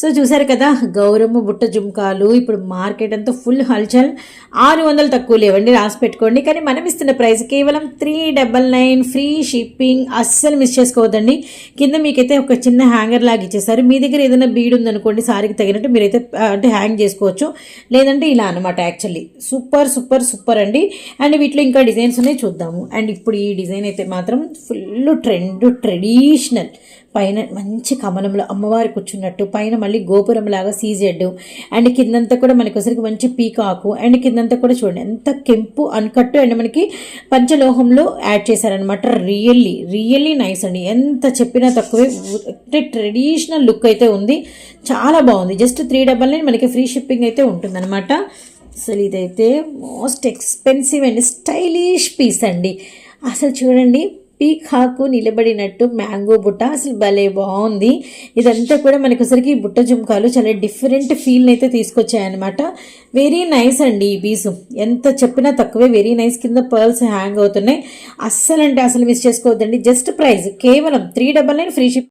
So చూసారు కదా గౌరమ్మ బుట్ట జుంకాలు ఇప్పుడు మార్కెట్ అంతా ఫుల్ హల్చల్. ఆరు వందలు తక్కువ లేవండి రాసి పెట్టుకోండి. కానీ మనం ఇస్తున్న ప్రైస్ కేవలం three double nine free shipping అస్సలు మిస్ చేసుకోవద్దండి. కింద మీకైతే ఒక చిన్న హ్యాంగర్ లాగా ఇచ్చేసారు. మీ దగ్గర ఏదైనా బీడ్ ఉందనుకోండి సారీకి తగినట్టు మీరైతే అంటే హ్యాంగ్ చేసుకోవచ్చు. లేదంటే ఇలా అనమాట యాక్చువల్లీ. సూపర్ సూపర్ సూపర్ అండి. అండ్ వీటిలో ఇంకా డిజైన్స్ ఉన్నాయి చూద్దాము. అండ్ ఇప్పుడు ఈ డిజైన్ అయితే మాత్రం ఫుల్ ట్రెండ్ ట్రెడిషనల్. పైన మంచి కమలంలో అమ్మవారి కూర్చున్నట్టు పైన మళ్ళీ గోపురం లాగా సీజెడ్. అండ్ కిందంతా కూడా మనకి ఒకసారికి మంచి పీకాకు అండ్ కిందంతా కూడా చూడండి ఎంత కెంపు అన్కట్టు అండ్ మనకి పంచలోహంలో యాడ్ చేశారనమాట రియల్లీ రియల్లీ నైస్ అండి. ఎంత చెప్పినా తక్కువే అంటే ట్రెడిషనల్ లుక్ అయితే ఉంది. చాలా బాగుంది. జస్ట్ త్రీ డబల్ నైన్ మనకి ఫ్రీ షిప్పింగ్ అయితే ఉంటుందన్నమాట. అసలు ఇదైతే most expensive and stylish piece అండి. అసలు చూడండి పీకాకు నిలబడినట్టు మ్యాంగో బుట్ట. అసలు భలే బాగుంది. ఇదంతా కూడా మనకొసరికి బుట్ట జుంకాలు చాలా డిఫరెంట్ ఫీల్ అయితే తీసుకొచ్చాయన్నమాట. వెరీ నైస్ అండి ఈ పీసు. ఎంత చెప్పినా తక్కువే. వెరీ నైస్ కింద పర్ల్స్ హ్యాంగ్ అవుతున్నాయి. అస్సలు అంటే అసలు మిస్ చేసుకోవద్దండి. జస్ట్ ప్రైస్ కేవలం three double nine free ship